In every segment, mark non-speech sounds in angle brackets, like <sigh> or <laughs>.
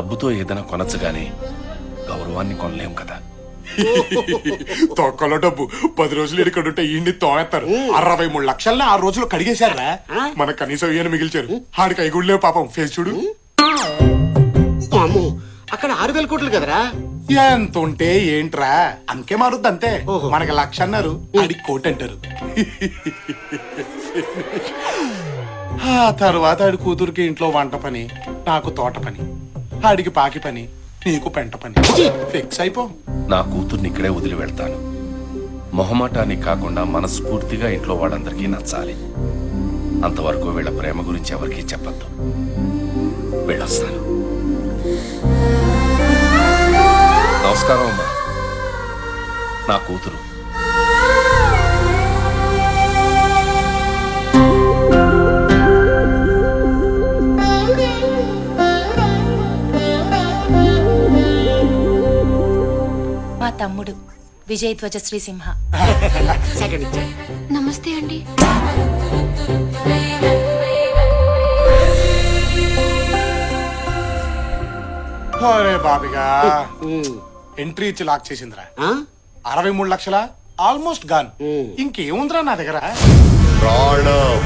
డబ్బుతో ఏదైనా కొనచ్చు గాని గౌరవాన్ని కొనలేం కదా. తొక్కలో డబ్బు. పది రోజులు ఇక్కడ ఉంటే ఈ తోయేస్తారు అరవై మూడు లక్షల్ని ఆ రోజులు కడిగేశారా మన కనీసం ఈయన మిగిల్చారు. ఆడికి ఐగుళ్ళే పాపం. ఫేస్ చూడు. అమ్మో అక్కడ ఆరు వేల కోట్లు కదరా? ఎంత ఉంటే ఏంట్రా? అంకే మారుద్ది అంతే. ఓహో. మనకి లక్ష అన్నారు. ఆడికి కోటి అంటారు. ఆ తర్వాత ఆడి కూతురికి ఇంట్లో వంట పని నాకు తోట పని. ఆడికి పాకి పని నీకు పెంట పని. ఫిక్స్ అయిపో. నా కూతుర్ని ఇక్కడే వదిలి వెళ్తాను. మొహమాటానికి కాకుండా మనస్ఫూర్తిగా ఇంట్లో వాళ్ళందరికీ నచ్చాలి. అంతవరకు వీళ్ళ ప్రేమ గురించి ఎవరికీ చెప్పద్దు. వెళ్ళొస్తాను. నమస్కారం అమ్మా. నా కూతురు. తమ్ముడు. విజయ్ ధ్వజ శ్రీసింహ. నమస్తే అండి. అరే బాబిగా ఎంట్రీ ఇచ్చి లాక్ చేసిందిరా. అరవై మూడు లక్షల ఆల్మోస్ట్ గాన్ ఇంకేముందిరా నా దగ్గర? ప్రాణం.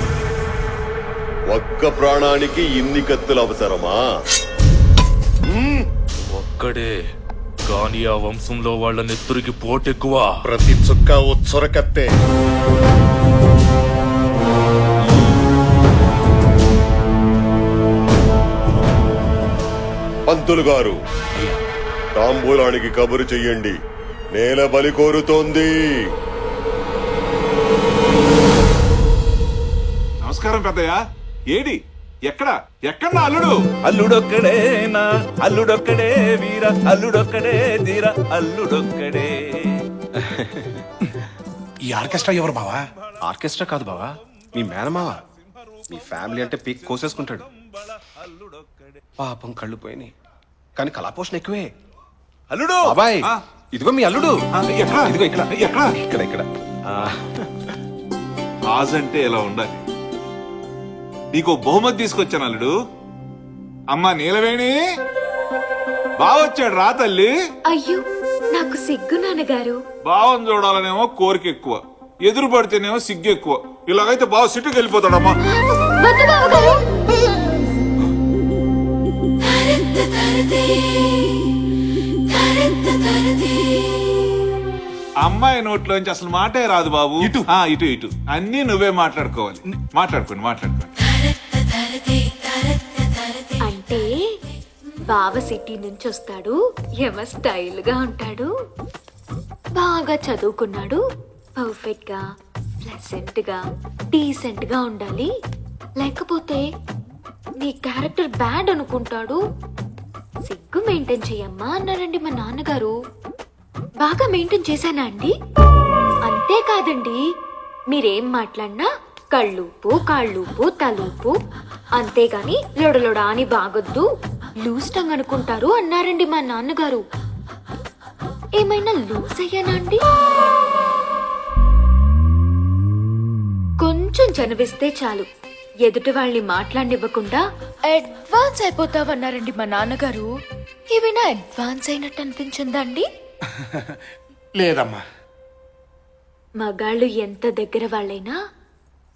ఒక్క ప్రాణానికి ఇన్ని కత్తులు అవసరమా? ఒక్కడే. కానీ ఆ వంశంలో వాళ్ళ నెత్తురికి పోటెక్కువ. ప్రతి చుక్క ఉచ్చర కత్తే పంతులు గారు తాంబూలానికి కబురు చెయ్యండి. నేల బలి కోరుతోంది. నమస్కారం పెద్దయ్య. ఏడి? ఎక్కడ? ఎక్కడ నా అల్లుడు? అల్లుడొక్కడేనా? అల్లుడొక్కడే వీర అల్లుడొక్కడే ధీర అల్లుడొక్కడే. ఈ ఆర్కెస్ట్రా ఎవరు బావా? ఆర్కెస్ట్రా కాదు బావా మీ మేనమావ. మీ ఫ్యామిలీ అంటే పీక్ కోసేసుకుంటాడు. పాపం కళ్ళు పోయినాయి కానీ కళాపోషణ ఎక్కువే. అల్లుడు! బాబాయ్! ఆ, ఇదిగో మీ అల్లుడు. ఆ, ఎక్కడ? ఇదిగో ఇక్కడ. ఎక్కడ? ఇక్కడ ఇక్కడ. ఆ, ఆజ్ అంటే ఇలా ఉండాలి? నీకు బహుమతి తీసుకొచ్చాను అల్లుడు. అమ్మా నీలవేణి బావొచ్చాడు రా తల్లి. అయ్యో నాకు సిగ్గు నాన్నగారు. బావం చూడాలనేమో కోరిక ఎక్కువ. ఎదురు పడితేనేమో సిగ్గు ఎక్కువ. ఇలాగైతే బావ సిట్టుకు వెళ్ళిపోతాడమ్మా. అమ్మాయి నోట్లోంచి అసలు మాటే రాదు బాబు. ఇటు. ఆ, ఇటు ఇటు. అన్ని నువ్వే మాట్లాడుకోవాలి. మాట్లాడుకోండి మాట్లాడుకోండి. బావ సిటీ నుంచి వస్తాడు. యమ స్టైల్గా ఉంటాడు. బాగా చదువుకున్నాడు. పర్ఫెక్ట్గా ప్లెసెంట్గా డీసెంట్గా ఉండాలి. లేకపోతే నీ క్యారెక్టర్ బ్యాడ్ అనుకుంటాడు. సిగ్గు మెయింటైన్ చెయ్యమ్మా అన్నారండి మా నాన్నగారు. బాగా మెయింటైన్ చేశానా అండి? అంతేకాదండి. మీరేం మాట్లాడినా కళ్ళూపు కాళ్ళూపు తలూపు అంతేగాని లొడలొడా అని బాగొద్దు. లూజ్ టంగ్ అనుకుంటారు అన్నారండి మా నాన్నగారు. ఏమైనా లూజ్ అయ్యానా అండి? కొంచెం చనివిస్తే చాలు. ఎదుటి వాళ్ళని మాట్లాడివ్వకుండా అడ్వాన్స్ అయిపోతావన్నారండి మా నాన్నగారు. ఏమైనా అడ్వాన్స్ అయినట్టు అనిపించిందా అండి? <laughs> లేదమ్మా. మగాళ్ళు ఎంత దగ్గర వాళ్ళైనా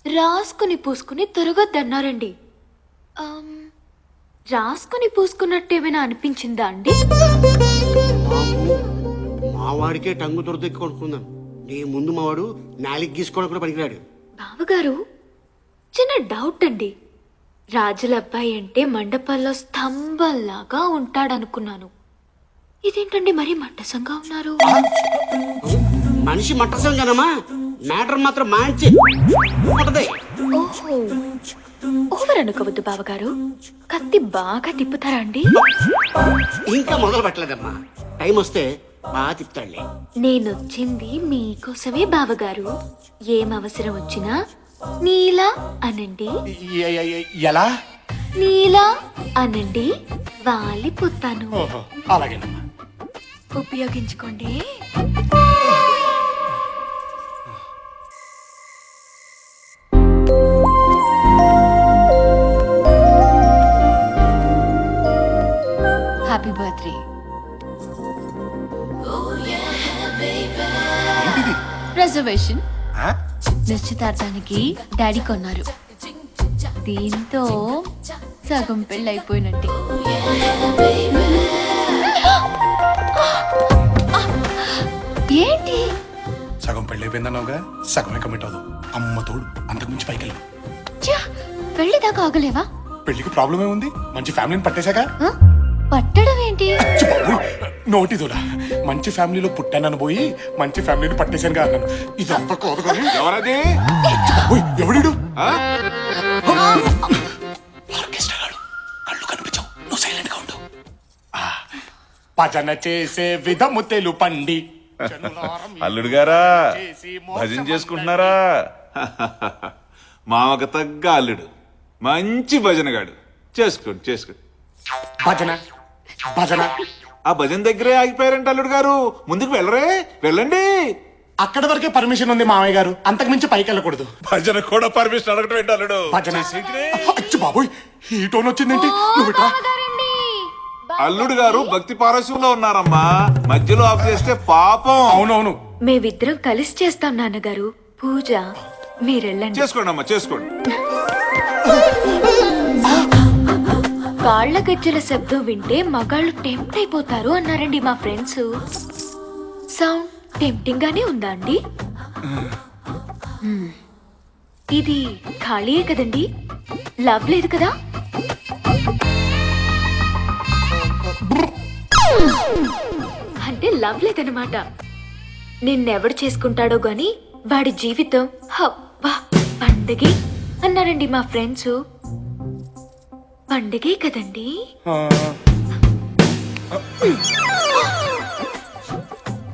రాసుకుని పూసుకుని తిరగొద్దన్నారండి. ఆమ్, రాసుకుని పూసుకున్నట్టు ఏమైనా అనిపించిందా అండి? మా వాడికే టంగు దొరదెక్కి కొనుక్కుందాం నీ ముందు మావాడు నాలికి గీసుకోవడం కూడా పనికిరాడు. బావగారు చిన్న డౌట్ అండి. రాజుల అబ్బాయి అంటే మండపాల్లో స్తంభంలాగా ఉంటాడనుకున్నాను. ఇదేంటండి మరీ మట్టసంగా ఉన్నారు? మనిషి మట్టసం కదమ్మా మ్యాటర్ మాత్రం మంచి ఉంటది. ఓహో ఓవర్ అనుకోవద్దు బావగారు. కత్తి బాగా తిప్పుతారా అండి? ఇంకా మొదలు పెట్టలేదమ్మా. టైం వస్తే బాగా తిప్పుతాడులే. నేనొచ్చింది మీకోసమే బావగారు. ఏం అవసరం వచ్చినా నీలా అనండి. ఎ- ఎ- ఎ- ఎలా? నీలా అనండి. వాలిపోతాను ఓహో అలాగేనమ్మా. ఉపయోగించుకోండి. అబ్జర్వేషన్ నిశ్చితార్థానికి డాడీ కొన్నారు. దీంతో సగం పెళ్ళి అయిపోయినట్టే ఏంటి? సగం పెళ్ళైపోయిందన్నావుగా? సగమే కమిట్ అవ్వదు. అమ్మ తోడు అంతకుమించి పైకి వెళ్ళు! పెళ్ళి దాకా ఆగలేవా? పెళ్ళికి ప్రాబ్లం ఏముంది? మంచి ఫ్యామిలీని పట్టేశాక? పట్టడం ఏంటి నోటి దూల మంచి ఫ్యామిలీలో పుట్టానని పోయి మంచి ఫ్యామిలీని పట్టేశాను అన్నాను. ఇది అంత కోదు. కానీ ఎవరది? ఓయ్, ఎవడీడు? ఆ? ఆర్కెస్ట్రా గాడు కళ్ళు కనిపించవు. నువ్వు సైలెంట్గా ఉండు. ఆ, భజన చేసే విధము తెలు పండి అల్లుడు గారా భజన చేసుకుంటున్నారా? మామకు తగ్గ అల్లుడు. మంచి భజనగాడు. చేసుకోండి చేసుకోండి భజన భజన. ఆ భజన దగ్గరే ఆగిపోయారంట అల్లుడు గారు. ముందుకు వెళ్ళరే వెళ్ళండి. అక్కడ వరకే పర్మిషన్ ఉంది మామయ్య గారు. అంతకు మించి పైకి వెళ్ళకూడదు. భజన కూడా పర్మిషన్ అడగటం ఏంటి అల్లుడు? భజన? అచ్చి బాబోయ్ ఈ టోన్ వచ్చిందేంటి? నువ్వు ఇట్రా. అల్లుడు గారు భక్తి పారస్యంలో ఉన్నారమ్మా. మధ్యలో ఆఫ్ చేస్తే పాపం. అవునవును. మేమిద్దరం కలిసి చేస్తాం నాన్నగారు. పూజ మీరెళ్ళండి చేసుకోండి అమ్మా చేసుకోండి. కాళ్ళ గజ్జల శబ్దం వింటే మగాళ్ళు టెంప్ట్ అయిపోతారు అన్నారండి మా ఫ్రెండ్స్. సౌండ్ టెంప్టింగ్ గానే ఉందా అండి? ఇది ఖాళీయే కదండి? లవ్ లేదు కదా? అంటే లవ్ లేదనమాట నిన్నెవడు చేసుకుంటాడో గాని వాడి జీవితం హబ్బా పండగే అన్నారండి మా ఫ్రెండ్స్. పండగే కదండి. ఆ.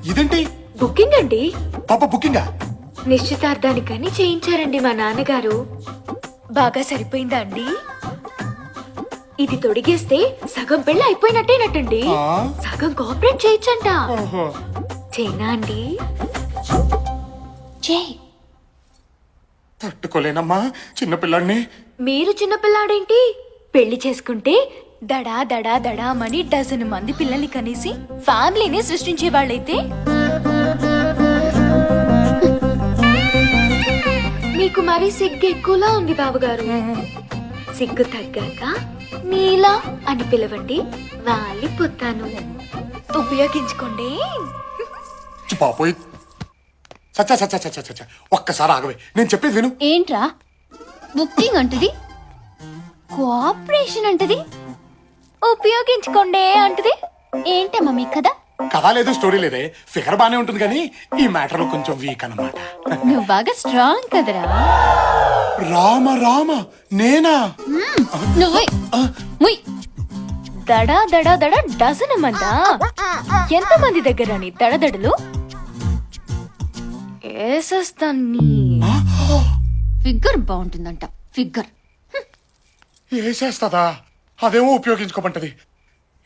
ఇదేంటి? బుకింగ్ అండి. పాప బుకింగా? నిశ్చితార్థానికని చేయించారండి మా నాన్నగారు. బాగా సరిపోయిందా అండి? ఇది తొడిగేస్తే సగం పెళ్ళి అయిపోయినట్టేనట్టండి ఆ. సగం కోఆపరేట్ చేయొచ్చంట. చేనా అండి? చేయి. తట్టుకోలేనమ్మా చిన్నపిల్లాడిని. మీరు చిన్నపిల్లాడేంటి? పెళ్ళి చేసుకుంటే దడా దడా దడామని డజన్ మంది పిల్లల్ని కనేసి ఫ్యామిలీని సృష్టించే వాళ్ళైతే? మీకు మరి సిగ్గు ఎక్కువలా ఉంది బాబుగారు. సిగ్గు తగ్గాక నీలా అని పిలవండి వాలిపోతాను ఉపయోగించుకోండి. చి పాపోయ్. సచ్చా సచ్చా సచ్చా సచ్చా ఒక్కసారి ఆగవే. నేను చెప్పేది విను. ఏంట్రా? బుకింగ్ అంటది. కోఆపరేషన్ అంటది? ఉపయోగించుకోండి అంటది? ఏంటమ్మా మీ కదా కథ లేదు స్టోరీ లేదే. ఫిగర్ బానే ఉంటుంది కానీ ఈ మ్యాటర్లో కొంచెం వీక్ అన్నమాట. నువ్వు బాగా స్ట్రాంగ్ కదరా. రామ రామ నేనా? నువ్వు ముయ్ దడా దడా దడ డజన్ మందా ఎంత మంది దగ్గర నీ దడదడలు? ఏసేస్తాన్ని. Figure బాగుంటుందంట figure. వేసేస్తుందా? అదేమో ఉపయోగించుకోమంటది.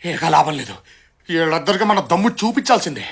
ఏక లాభం లేదు. వీళ్ళద్దరికి మన దమ్ము చూపించాల్సిందే.